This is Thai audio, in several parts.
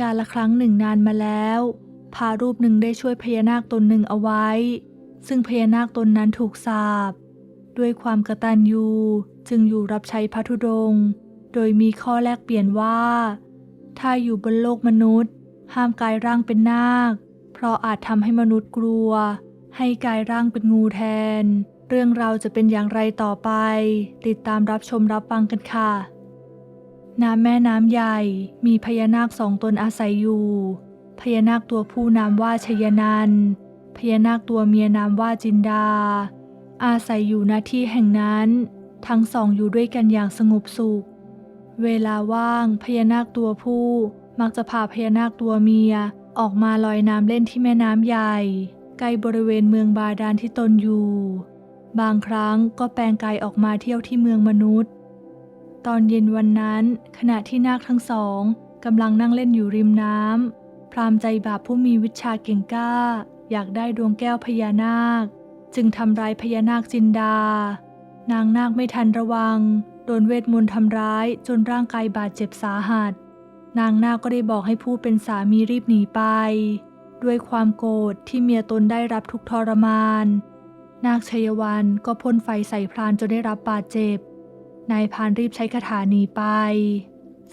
การละครั้งหนึ่งนานมาแล้ว พารูปหนึ่งได้ช่วยพญานาคตนหนึ่งเอาไว้ ซึ่งพญานาคตนนั้นถูกสาปด้วยความกระตัญญูจึงอยู่รับใช้พระธุดง โดยมีข้อแลกเปลี่ยนว่า ถ้าอยู่บนโลกมนุษย์ ห้ามกายร่างเป็นนาค เพราะอาจทำให้มนุษย์กลัว ให้กายร่างเป็นงูแทน เรื่องราวจะเป็นอย่างไรต่อไป ติดตามรับชมรับฟังกันค่ะ น้ำแม่น้ำใหญ่ มีพญานาคสองตนอาศัยอยู่ พญานาคตัวผู้นามว่าชยนัน พญานาคตัวเมียนามว่าจินดา อาศัยอยู่ณที่แห่งนั้น ทั้งสองอยู่ด้วยกันอย่างสงบสุข เวลาว่างพญานาคตัวผู้มักจะพาพญานาคตัวเมียออกมาลอยน้ำเล่นที่แม่น้ำใหญ่ ใกล้บริเวณเมืองบาดาลที่ตนอยู่ บางครั้งก็แปลงกายออกมาเที่ยวที่เมืองมนุษย์ ตอนเย็นวันนั้น ขณะที่นาคทั้งสองกำลังนั่งเล่นอยู่ริมน้ำพรามใจบาปผู้มีวิชาเก่งกล้า อยากได้ดวงแก้วพญานาค จึงทำร้ายพญานาคจินดา นางนาคไม่ทันระวัง โดนเวทมนต์ทำร้ายจนร่างกายบาดเจ็บสาหัส นางนาคก็ได้บอกให้ผู้เป็นสามีรีบหนีไป ด้วยความโกรธที่เมียตนได้รับทุกทรมาน นาคชัยวันก็พ่นไฟใส่พรานจนได้รับบาดเจ็บ นายพรานรีบใช้คาถาหนีไป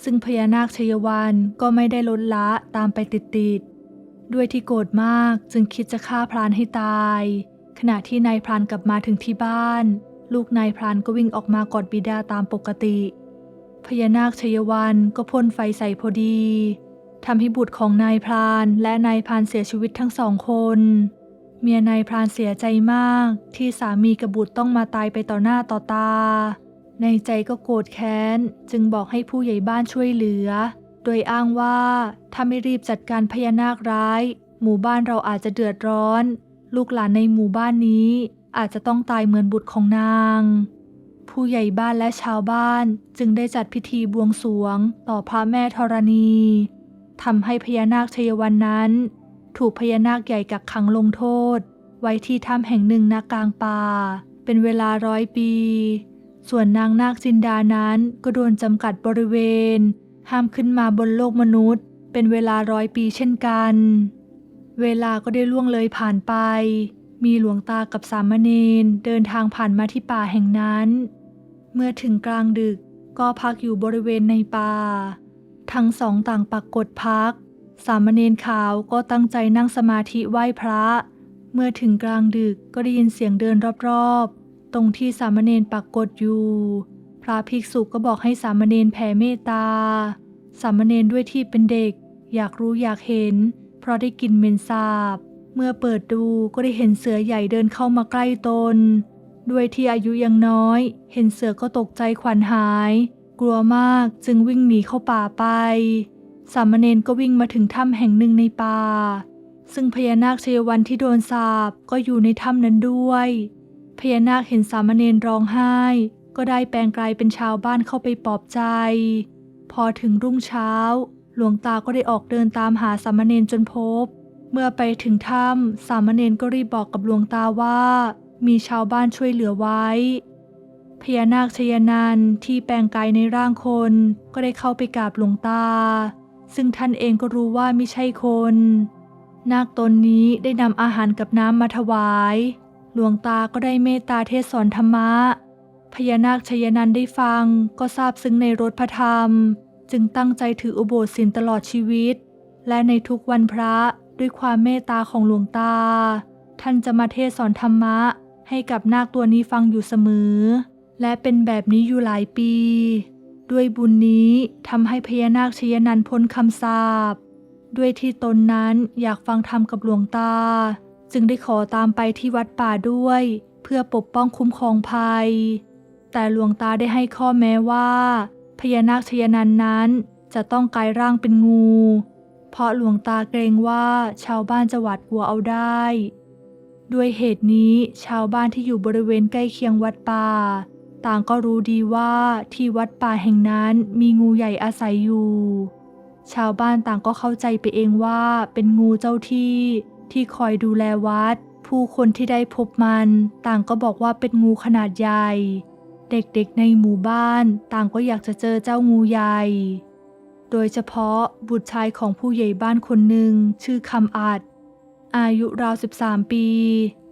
ซึ่งพญานาคชยวันก็ไม่ได้ลดละตามไปติดๆ ด้วยที่โกรธมากจึงคิดจะฆ่าพรานให้ตาย ขณะที่นายพรานกลับมาถึงที่บ้าน ลูกนายพรานก็วิ่งออกมากอดบิดาตามปกติ พญานาคชยวันก็พ่นไฟใส่พอดีทำให้บุตรของนายพรานและนายพรานเสียชีวิตทั้งสองคน เมียนายพรานเสียใจมากที่สามีกับบุตรต้องมาตายไปต่อหน้าต่อตา ในใจก็โกรธแค้น จึงบอกให้ผู้ใหญ่บ้านช่วยเหลือ โดยอ้างว่าถ้าไม่รีบจัดการพญานาคร้าย หมู่บ้านเราอาจจะเดือดร้อน ลูกหลานในหมู่บ้านนี้ อาจจะต้องตายเหมือนบุตรของนาง ผู้ใหญ่บ้านและชาวบ้านจึงได้จัดพิธีบวงสรวง ต่อพระแม่ธรณีทำให้พญานาคชัยวันนั้น ถูกพญานาคใหญ่กักขังลงโทษ ไว้ที่ถ้ำแห่งหนึ่งณกลางป่า เป็นเวลาร้อยปี ส่วนนางนาคจินดานั้นก็โดนจำกัดบริเวณ ห้ามขึ้นมาบนโลกมนุษย์ เป็นเวลาร้อยปีเช่นกัน เวลาก็ได้ล่วงเลยผ่านไป มีหลวงตากับสามเณรเดินทางผ่านมาที่ป่าแห่งนั้น เมื่อถึงกลางดึกก็พักอยู่บริเวณในป่า ทั้งสองต่างปักกดพัก สามเณรขาวก็ตั้งใจนั่งสมาธิไหว้พระ เมื่อถึงกลางดึกก็ได้ยินเสียงเดินรอบๆ ตรงที่สามเณรปักกดอยู่ พระภิกษุก็บอกให้สามเณรแผ่เมตตา สามเณรด้วยที่เป็นเด็ก อยากรู้อยากเห็น เพราะได้กินเหม็นสาบ เมื่อเปิดดูก็ได้เห็นเสือใหญ่เดินเข้ามาใกล้ตน ด้วยที่อายุยังน้อย เห็นเสือก็ตกใจขวัญหาย กลัวมากจึงวิ่งหนีเข้าป่าไป สามเณรก็วิ่งมาถึงถ้ำแห่งหนึ่งในป่าซึ่งพญานาคชัยวันที่โดนสาบก็อยู่ในถ้ำนั้นด้วย พญานาคเห็นสามเณรร้องไห้ ก็ได้แปลงกลายเป็นชาวบ้านเข้าไปปลอบใจ พอถึงรุ่งเช้า หลวงตาก็ได้ออกเดินตามหาสามเณรจนพบ เมื่อไปถึงถ้ำสามเณรก็รีบบอกกับหลวงตาว่า มีชาวบ้านช่วยเหลือไว้ พญานาคชยนันท์ที่แปลงกายในร่างคน ก็ได้เข้าไปกราบหลวงตา ซึ่งท่านเองก็รู้ว่าไม่ใช่คน นาคตนนี้ได้นำอาหารกับน้ำมาถวาย หลวงตาก็ได้เมตตาเทศสอนธรรมะ พญานาคชยนันได้ฟังก็ทราบซึ้งในรถพระธรรม จึงตั้งใจถืออุโบสถศีลตลอดชีวิต และในทุกวันพระด้วยความเมตตาของหลวงตา ท่านจะมาเทศสอนธรรมะ ให้กับนาคตัวนี้ฟังอยู่เสมอ และเป็นแบบนี้อยู่หลายปี ด้วยบุญนี้ทำให้พญานาคชยนันพ้นคำสาปด้วยที่ตนนั้นอยากฟังธรรมกับหลวงตา จึงได้ขอตามไปที่วัดป่าด้วย เพื่อปกป้องคุ้มครองภัย แต่หลวงตาได้ให้ข้อแม้ว่า พญานาคชยนันนั้นจะต้องกลายร่างเป็นงู เพราะหลวงตาเกรงว่าชาวบ้านจะหวาดกลัวเอาได้ ด้วยเหตุนี้ชาวบ้านที่อยู่บริเวณใกล้เคียงวัดป่า ต่างก็รู้ดีว่าที่วัดป่าแห่งนั้นมีงูใหญ่อาศัยอยู่ ชาวบ้านต่างก็เข้าใจไปเองว่าเป็นงูเจ้าที่ ที่คอยดูแลวัด ผู้คนที่ได้พบมันต่างก็บอกว่าเป็นงูขนาดใหญ่ เด็กๆในหมู่บ้านต่างก็อยากจะเจอเจ้างูใหญ่ โดยเฉพาะบุตรชายของผู้ใหญ่บ้านคนหนึ่งชื่อคำอัด อายุราว 13 ปี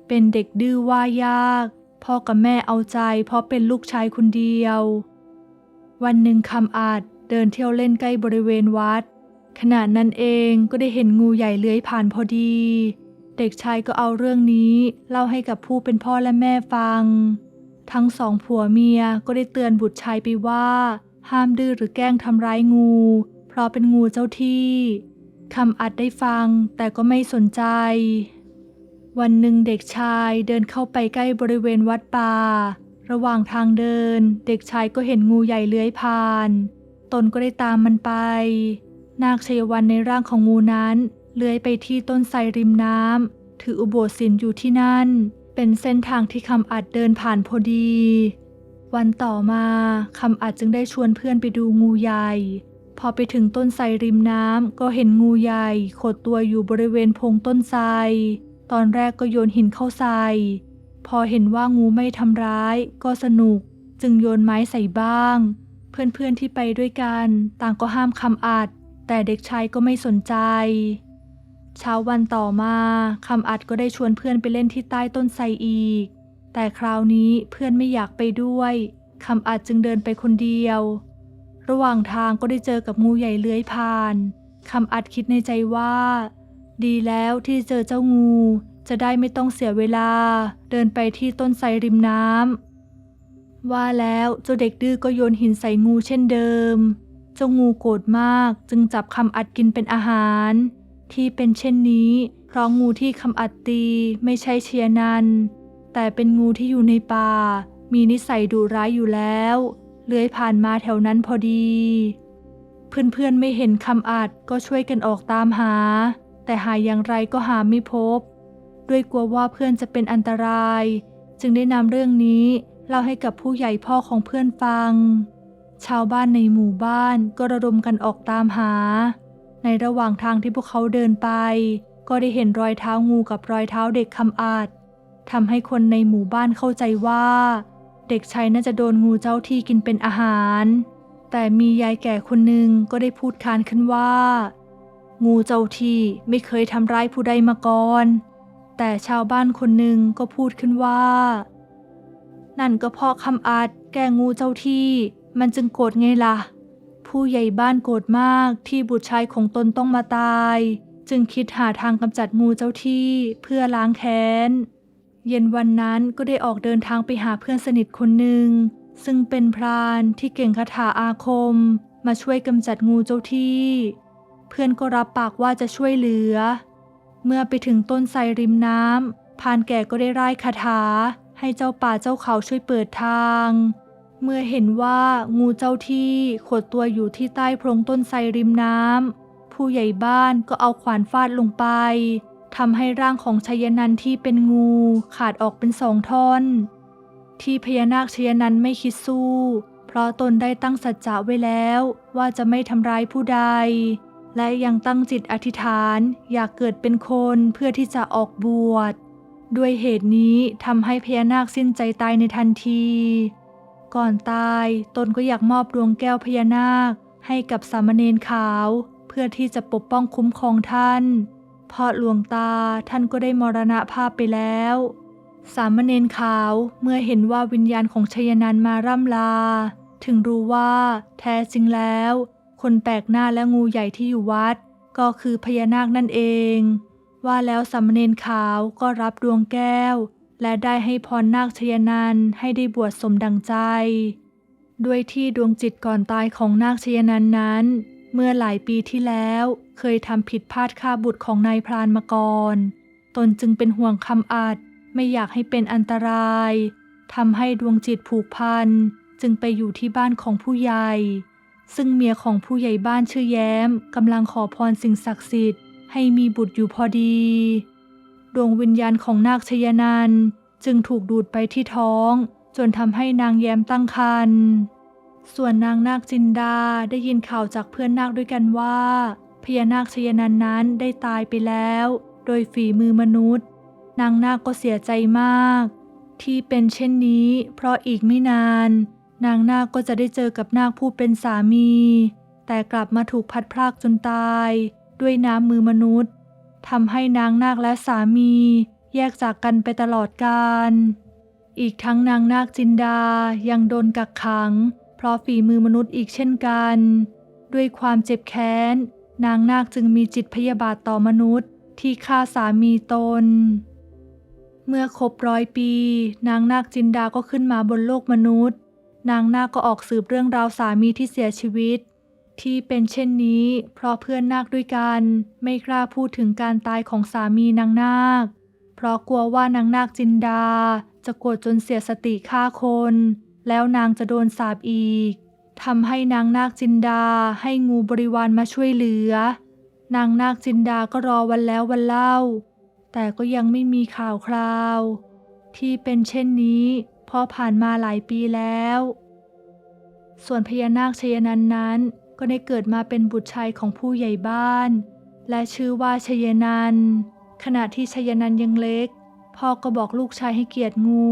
เป็นเด็กดื้อว่ายาก พ่อกับแม่เอาใจเพราะเป็นลูกชายคนเดียว วันหนึ่งคำอาจเดินเที่ยวเล่นใกล้บริเวณวัด ขณะนั้นเองก็ได้เห็นงูใหญ่เลื้อยผ่านพอดี เด็กชายก็เอาเรื่องนี้เล่าให้กับผู้เป็นพ่อและแม่ฟัง ทั้งสองผัวเมียก็ได้เตือนบุตรชายไปว่า ห้ามดื้อหรือแกล้งทำร้ายงู เพราะเป็นงูเจ้าที่คำอัดได้ฟังแต่ก็ไม่สนใจ วันหนึ่งเด็กชายเดินเข้าไปใกล้บริเวณวัดป่า ระหว่างทางเดิน เด็กชายก็เห็นงูใหญ่เลื้อยผ่าน ตนก็ได้ตามมันไป นาคชัยวันในร่างของงูนั้นเลื้อยไปที่ต้นไทรริมน้ำถืออุโบสถอยู่ที่นั่น เป็นเส้นทางที่คำอัดเดินผ่านพอดี วันต่อมาคำอัดจึงได้ชวนเพื่อนไปดูงูใหญ่ พอไปถึงต้นไทรริมน้ำก็เห็นงูใหญ่ขดตัวอยู่บริเวณพงต้นไทรตอนแรกก็โยนหินเข้าใส่พอเห็นว่างูไม่ทำร้ายก็สนุก จึงโยนไม้ใส่บ้าง เพื่อนๆที่ไปด้วยกัน ต่างก็ห้ามคำอัด แต่เด็กชายก็ไม่สนใจ เช้าวันต่อมาคำอัดก็ได้ชวนเพื่อนไปเล่นที่ใต้ต้นไทรอีก แต่คราวนี้เพื่อนไม่อยากไปด้วยคำอัดจึงเดินไปคนเดียว ระหว่างทางก็ได้เจอกับงูใหญ่เลื้อยผ่านคำอัดคิดในใจว่า ดีแล้วที่เจอเจ้างู จะได้ไม่ต้องเสียเวลา เดินไปที่ต้นไทรริมน้ำว่าแล้วเจ้าเด็กดื้อก็โยนหินใส่งูเช่นเดิม เจ้างูโกรธมากจึงจับคำอัดกินเป็นอาหาร ที่เป็นเช่นนี้ เพราะงูที่คำอัดตีไม่ใช่เชียนัน แต่เป็นงูที่อยู่ในป่า มีนิสัยดุร้ายอยู่แล้ว เลื้อยผ่านมาแถวนั้นพอดี เพื่อนๆไม่เห็นคำอัดก็ช่วยกันออกตามหา แต่หาอย่างไรก็หาไม่พบ ด้วยกลัวว่าเพื่อนจะเป็นอันตราย จึงได้นำเรื่องนี้เล่าให้กับผู้ใหญ่พ่อของเพื่อนฟัง ชาวบ้านในหมู่บ้านก็ระดมกันออกตามหา ในระหว่างทางที่พวกเขาเดินไป ก็ได้เห็นรอยเท้างูกับรอยเท้าเด็กคำอาดทำให้คนในหมู่บ้านเข้าใจว่า เด็กชายน่าจะโดนงูเจ้าที่กินเป็นอาหาร แต่มียายแก่คนหนึ่งก็ได้พูดคานขึ้นว่า งูเจ้าที่ไม่เคยทำร้ายผู้ใดมาก่อน แต่ชาวบ้านคนหนึ่งก็พูดขึ้นว่า นั่นก็เพราะคำอาดแกล้งงูเจ้าที่ มันจึงโกรธไงล่ะ ผู้ใหญ่บ้านโกรธมากที่บุตรชายของตนต้องมาตาย จึงคิดหาทางกำจัดงูเจ้าที่เพื่อล้างแค้น เย็นวันนั้นก็ได้ออกเดินทางไปหาเพื่อนสนิทคนหนึ่ง ซึ่งเป็นพรานที่เก่งคาถาอาคม มาช่วยกำจัดงูเจ้าที่ เพื่อนก็รับปากว่าจะช่วยเหลือ เมื่อไปถึงต้นไทรริมน้ำพรานแก่ก็ได้ร่ายคาถาให้เจ้าป่าเจ้าเขาช่วยเปิดทาง เมื่อเห็นว่างูเจ้าที่ขดตัวอยู่ที่ใต้โพรงต้นไทรริมน้ำผู้ใหญ่บ้านก็เอาขวานฟาดลงไปทำให้ร่างของชยนันที่เป็นงูขาดออกเป็นสองท่อน ที่พญานาคชยนันไม่คิดสู้ เพราะตนได้ตั้งสัจจะไว้แล้วว่าจะไม่ทำร้ายผู้ใด และยังตั้งจิตอธิษฐานอยากเกิดเป็นคนเพื่อที่จะออกบวช ด้วยเหตุนี้ทำให้พญานาคสิ้นใจตายในทันที ก่อนตายตนก็อยากมอบดวงแก้วพญานาค ให้กับสามเณรขาว เพื่อที่จะปกป้องคุ้มครองท่าน เพราะหลวงตาท่านก็ได้มรณภาพไปแล้ว สามเณรขาวเมื่อเห็นว่าวิญญาณของชยนันมาร่ำลา ถึงรู้ว่าแท้จริงแล้ว คนแปลกหน้าและงูใหญ่ที่อยู่วัด ก็คือพญานาคนั่นเอง ว่าแล้วสามเณรขาวก็รับดวงแก้ว และได้ให้พรนาคชยนันให้ได้บวชสมดังใจ ด้วยที่ดวงจิตก่อนตายของนาคชยนันนั้น เมื่อหลายปีที่แล้วเคยทำผิดพลาดฆ่าบุตรของนายพรานมาก่อน ตนจึงเป็นห่วงคำอาจไม่อยากให้เป็นอันตรายทำให้ดวงจิตผูกพันจึงไปอยู่ที่บ้านของผู้ใหญ่ ซึ่งเมียของผู้ใหญ่บ้านชื่อแย้มกำลังขอพรสิ่งศักดิ์สิทธิ์ให้มีบุตรอยู่พอดี ดวงวิญญาณของนาคชยนันจึงถูกดูดไปที่ท้อง จนทำให้นางแย้มตั้งครรภ์ส่วนนางนาคจินดาได้ยินข่าวจากเพื่อนนาคด้วยกันว่าพญานาคชยนันนั้นได้ตายไปแล้ว โดยฝีมือมนุษย์ นางนาคก็เสียใจมาก ที่เป็นเช่นนี้ เพราะอีกไม่นาน นางนาคก็จะได้เจอกับนาคผู้เป็นสามี แต่กลับมาถูกพัดพรากจนตาย ด้วยน้ำมือมนุษย์ ทำให้นางนาคและสามี แยกจากกันไปตลอดกาลอีกทั้งนางนาคจินดายังโดนกักขัง เพราะฝีมือมนุษย์อีกเช่นกัน ด้วยความเจ็บแค้น นางนาคจึงมีจิตพยาบาทต่อมนุษย์ที่ฆ่าสามีตน เมื่อครบร้อยปี นางนาคจินดาก็ขึ้นมาบนโลกมนุษย์ นางนาคก็ออกสืบเรื่องราวสามีที่เสียชีวิต ที่เป็นเช่นนี้ เพราะเพื่อนนาคด้วยกัน ไม่กล้าพูดถึงการตายของสามีนางนาค เพราะกลัวว่านางนาคจินดา จะโกรธจนเสียสติฆ่าคน แล้วนางจะโดนสาปอีกทำให้นางนาคจินดาให้งูบริวารมาช่วยเหลือ นางนาคจินดาก็รอวันแล้ววันเล่า แต่ก็ยังไม่มีข่าวคราว ที่เป็นเช่นนี้เพราะผ่านมาหลายปีแล้ว ส่วนพญานาคชยนันนั้น ก็ได้เกิดมาเป็นบุตรชายของผู้ใหญ่บ้าน และชื่อว่าชยนัน ขณะที่ชยนันยังเล็ก พ่อก็บอกลูกชายให้เกียรติงู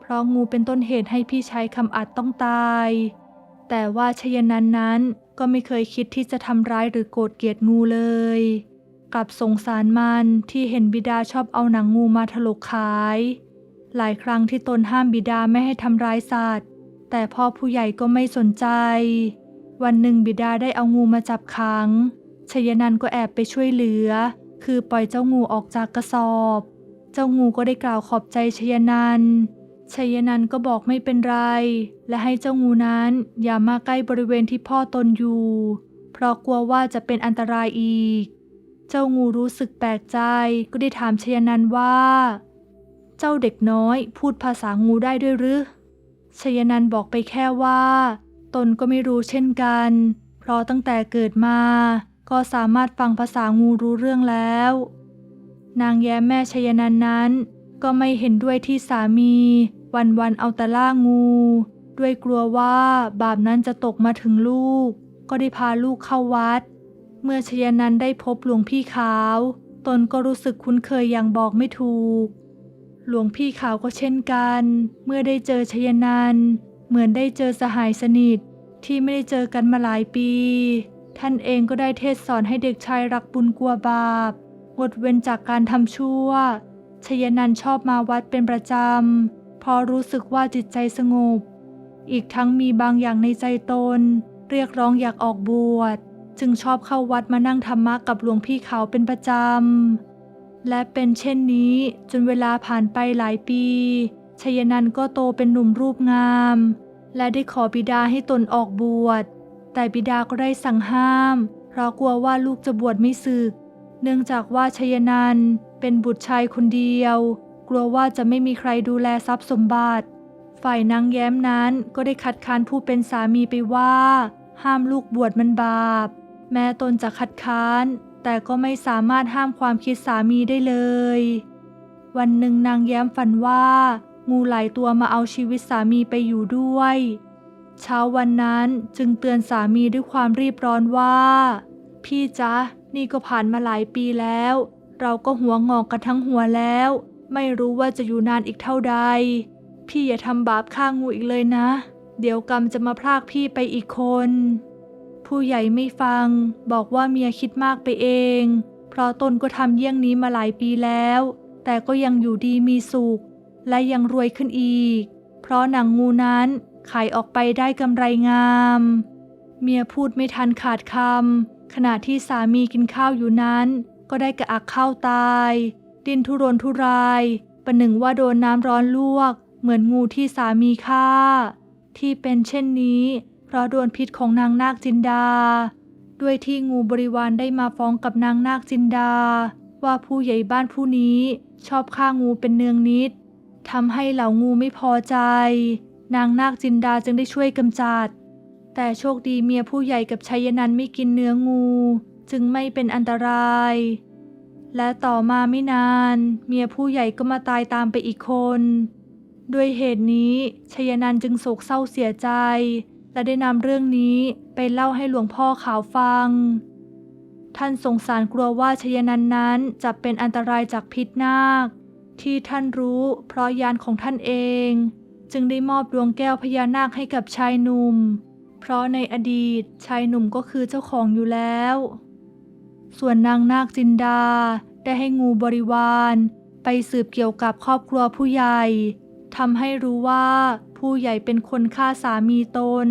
เพราะงูเป็นต้นเหตุให้พี่ชายคำอัดต้องตาย แต่ว่าชยนันนั้นก็ไม่เคยคิดที่จะทำร้ายหรือโกรธเกลียดงูเลย กลับสงสารมันที่เห็นบิดาชอบเอาหนังงูมาถลกขาย หลายครั้งที่ตนห้ามบิดาไม่ให้ทำร้ายสัตว์ แต่พ่อผู้ใหญ่ก็ไม่สนใจ วันหนึ่งบิดาได้เอางูมาจับขัง ชยนันก็แอบไปช่วยเหลือ คือปล่อยเจ้างูออกจากกระสอบ เจ้างูก็ได้กล่าวขอบใจชยนันชยนันก็บอกไม่เป็นไร และให้เจ้างูนั้นอย่ามาใกล้บริเวณที่พ่อตนอยู่ เพราะกลัวว่าจะเป็นอันตรายอีก เจ้างูรู้สึกแปลกใจก็ได้ถามชยนันว่า เจ้าเด็กน้อยพูดภาษางูได้ด้วยหรือชยนันบอกไปแค่ว่า ตนก็ไม่รู้เช่นกัน เพราะตั้งแต่เกิดมา ก็สามารถฟังภาษางูรู้เรื่องแล้ว นางแย้มแม่ชยนันนั้น ก็ไม่เห็นด้วยที่สามี วันวันเอาแต่ล่างู ด้วยกลัวว่าบาปนั้นจะตกมาถึงลูก ก็ได้พาลูกเข้าวัด เมื่อชยนันได้พบหลวงพี่ขาว ตนก็รู้สึกคุ้นเคยอย่างบอกไม่ถูกหลวงพี่ขาวก็เช่นกัน เมื่อได้เจอชยนัน เหมือนได้เจอสหายสนิท ที่ไม่ได้เจอกันมาหลายปี ท่านเองก็ได้เทศสอนให้เด็กชายรักบุญกลัวบาป งดเว้นจากการทำชั่ว ชยนันชอบมาวัดเป็นประจำเพราะรู้สึกว่าจิตใจสงบ อีกทั้งมีบางอย่างในใจตน เรียกร้องอยากออกบวช จึงชอบเข้าวัดมานั่งธรรมะกับหลวงพี่เขาเป็นประจำ และเป็นเช่นนี้จนเวลาผ่านไปหลายปี ชยนันก็โตเป็นหนุ่มรูปงาม และได้ขอบิดาให้ตนออกบวช แต่บิดาก็ได้สั่งห้าม เพราะกลัวว่าลูกจะบวชไม่สึก เนื่องจากว่าชยนันเป็นบุตรชายคนเดียว กลัวว่าจะไม่มีใครดูแลทรัพย์สมบัติ ฝ่ายนางแย้มนั้นก็ได้คัดค้านผู้เป็นสามีไปว่า ห้ามลูกบวชมันบาป แม้ตนจะคัดค้าน แต่ก็ไม่สามารถห้ามความคิดสามีได้เลย วันหนึ่งนางแย้มฝันว่า งูหลายตัวมาเอาชีวิตสามีไปอยู่ด้วย เช้าวันนั้นจึงเตือนสามีด้วยความรีบร้อนว่า พี่จ๊ะ นี่ก็ผ่านมาหลายปีแล้ว เราก็หัวงอกกันทั้งหัวแล้ว ไม่รู้ว่าจะอยู่นานอีกเท่าใด พี่อย่าทำบาปฆ่างูอีกเลยนะ เดี๋ยวกรรมจะมาพรากพี่ไปอีกคน ผู้ใหญ่ไม่ฟัง บอกว่าเมียคิดมากไปเอง เพราะตนก็ทำเยี่ยงนี้มาหลายปีแล้ว แต่ก็ยังอยู่ดีมีสุข และยังรวยขึ้นอีก เพราะหนังงูนั้นขายออกไปได้กำไรงาม เมียพูดไม่ทันขาดคำขณะที่สามีกินข้าวอยู่นั้น ก็ได้กระอักข้าวตาย ดินทุรนทุรายประหนึ่งว่าโดนน้ำร้อนลวก เหมือนงูที่สามีฆ่า ที่เป็นเช่นนี้ เพราะโดนพิษของนางนาคจินดา ด้วยที่งูบริวารได้มาฟ้องกับนางนาคจินดา ว่าผู้ใหญ่บ้านผู้นี้ชอบฆ่างูเป็นเนืองนิด ทำให้เหล่างูไม่พอใจ นางนาคจินดาจึงได้ช่วยกำจัด แต่โชคดีเมียผู้ใหญ่กับชัยนันไม่กินเนื้องู จึงไม่เป็นอันตราย และต่อมาไม่นาน เมียผู้ใหญ่ก็มาตายตามไปอีกคน ด้วยเหตุนี้ชัยนันจึงโศกเศร้าเสียใจ และได้นำเรื่องนี้ไปเล่าให้หลวงพ่อขาวฟังท่านสงสารกลัวว่าชยนันนั้นจะเป็นอันตรายจากพิษนาค ที่ท่านรู้เพราะยานของท่านเอง จึงได้มอบดวงแก้วพญานาคให้กับชายหนุ่ม เพราะในอดีตชายหนุ่มก็คือเจ้าของอยู่แล้ว ส่วนนางนาคจินดาได้ให้งูบริวารไปสืบเกี่ยวกับครอบครัวผู้ใหญ่ทำให้รู้ว่าผู้ใหญ่เป็นคนฆ่าสามีตน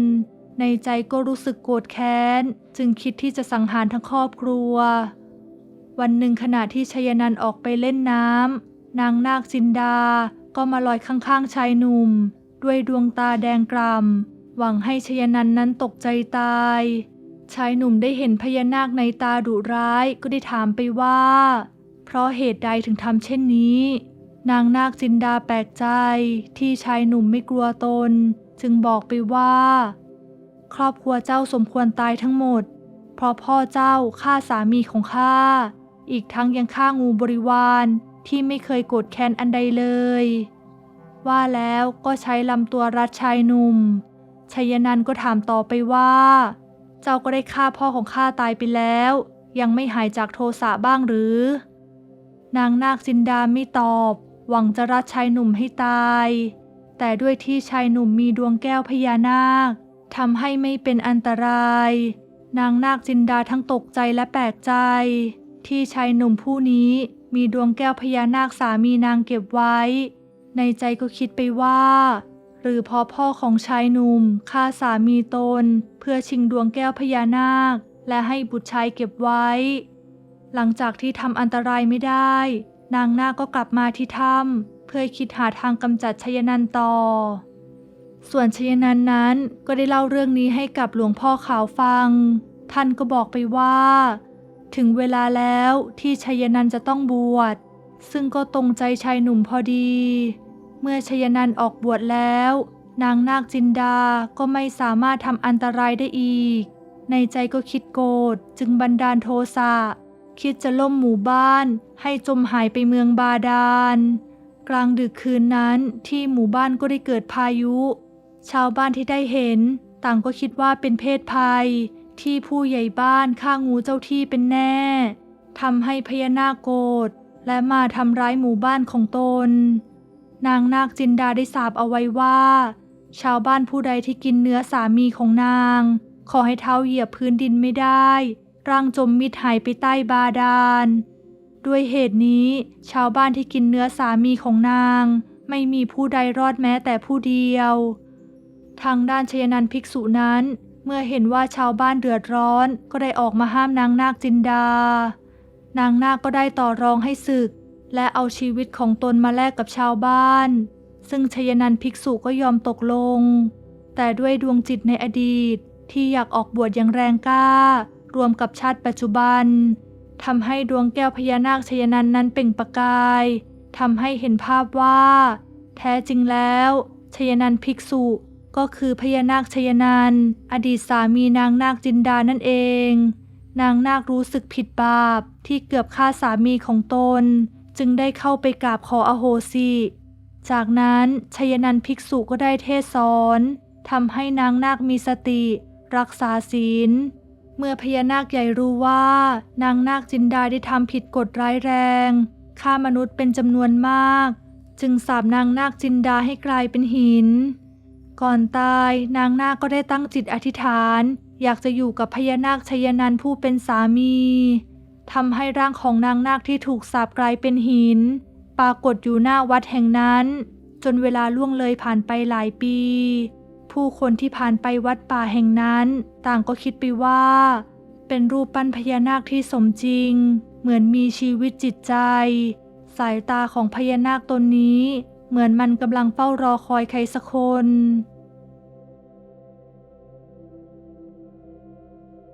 ในใจก็รู้สึกโกรธแค้น จึงคิดที่จะสังหารทั้งครอบครัว วันหนึ่งขณะที่ชยนันออกไปเล่นน้ำ นางนาคจินดาก็มาลอยข้างๆชายหนุ่ม ด้วยดวงตาแดงกล่ำหวังให้ชยนันนั้นตกใจตาย ชายหนุ่มได้เห็นพญานาคในตาดุร้ายก็ได้ถามไปว่า เพราะเหตุใดถึงทำเช่นนี้ นางนาคจินดาแปลกใจที่ชายหนุ่มไม่กลัวตน จึงบอกไปว่า ครอบครัวเจ้าสมควรตายทั้งหมด เพราะพ่อเจ้าฆ่าสามีของข้าอีกทั้งยังฆ่างูบริวาร ที่ไม่เคยโกรธแค้นอันใดเลย ว่าแล้วก็ใช้ลำตัวรัดชายหนุ่มชัยนันก็ถามต่อไปว่า เจ้าก็ได้ฆ่าพ่อของข้าตายไปแล้ว ยังไม่หายจากโทสะบ้างหรือ นางนาคจินดาไม่ตอบ หวังจะรัดชายหนุ่มให้ตาย แต่ด้วยที่ชายหนุ่มมีดวงแก้วพญานาคทำให้ไม่เป็นอันตราย นางนาคจินดาทั้งตกใจและแปลกใจ ที่ชายหนุ่มผู้นี้ มีดวงแก้วพญานาคสามีนางเก็บไว้ ในใจก็คิดไปว่า หรือเพอพ่อของชายหนุ่มฆ่าสามีตน เพื่อชิงดวงแก้วพญานาค และให้บุตรชายเก็บไว้ หลังจากที่ทำอันตรายไม่ได้ นางนาคก็กลับมาที่ถ้ำเพื่อคิดหาทางกำจัดชยนันท์ต่อส่วนชยนันท์นั้นก็ได้เล่าเรื่องนี้ให้กับหลวงพ่อขาวฟัง ท่านก็บอกไปว่า ถึงเวลาแล้วที่ชยนันจะต้องบวช ซึ่งก็ตรงใจชายหนุ่มพอดี เมื่อชยนันออกบวชแล้ว นางนาคจินดาก็ไม่สามารถทำอันตรายได้อีก ในใจก็คิดโกรธจึงบันดาลโทสะคิดจะล่มหมู่บ้านให้จมหายไปเมืองบาดาล กลางดึกคืนนั้นที่หมู่บ้านก็ได้เกิดพายุ ชาวบ้านที่ได้เห็น ต่างก็คิดว่าเป็นเพศภัย ที่ผู้ใหญ่บ้านฆ่างูเจ้าที่เป็นแน่ทำให้พญานาคโกรธและมาทำร้ายหมู่บ้านของตน นางนาคจินดาได้สาบเอาไว้ว่า ชาวบ้านผู้ใดที่กินเนื้อสามีของนาง ขอให้เท้าเหยียบพื้นดินไม่ได้ ร่างจมมิดหายไปใต้บาดาล ด้วยเหตุนี้ ชาวบ้านที่กินเนื้อสามีของนาง ไม่มีผู้ใดรอดแม้แต่ผู้เดียว ทางด้านชยนันภิกษุนั้น เมื่อเห็นว่าชาวบ้านเดือดร้อนก็ได้ออกมาห้ามนางนาคจินดา นางนาคก็ได้ต่อรองให้ศึก และเอาชีวิตของตนมาแลกกับชาวบ้าน ซึ่งชยนันท์ภิกษุก็ยอมตกลง แต่ด้วยดวงจิตในอดีตที่อยากออกบวชอย่างแรงกล้า รวมกับชาติปัจจุบันทำให้ดวงแก้วพญานาคชยนันท์นั้นเปล่งประกายทำให้เห็นภาพว่า แท้จริงแล้วชยนันทภิกษุ ก็คือพญานาคชยนันท์อดีตสามีนางนาคจินดานั่นเอง นางนาครู้สึกผิดบาปที่เกือบฆ่าสามีของตน จึงได้เข้าไปกราบขออโหสิ จากนั้นชยนันท์ภิกษุก็ได้เทศสอนทำให้นางนาคมีสติ รักษาศีล เมื่อพญานาคใหญ่รู้ว่า นางนาคจินดาได้ทำผิดกฎร้ายแรงฆ่ามนุษย์เป็นจำนวนมาก จึงสาบนางนาคจินดาให้กลายเป็นหิน ก่อนตายนางนาคก็ได้ตั้งจิตอธิษฐาน อยากจะอยู่กับพญานาคชยนันผู้เป็นสามีทำให้ร่างของนางนาคที่ถูกสาบกลายเป็นหิน ปรากฏอยู่หน้าวัดแห่งนั้น จนเวลาล่วงเลยผ่านไปหลายปี ผู้คนที่ผ่านไปวัดป่าแห่งนั้น ต่างก็คิดไปว่า เป็นรูปปั้นพญานาคที่สมจริง เหมือนมีชีวิตจิตใจ สายตาของพญานาคตนนี้ เหมือนมันกำลังเฝ้ารอคอยใครสักคน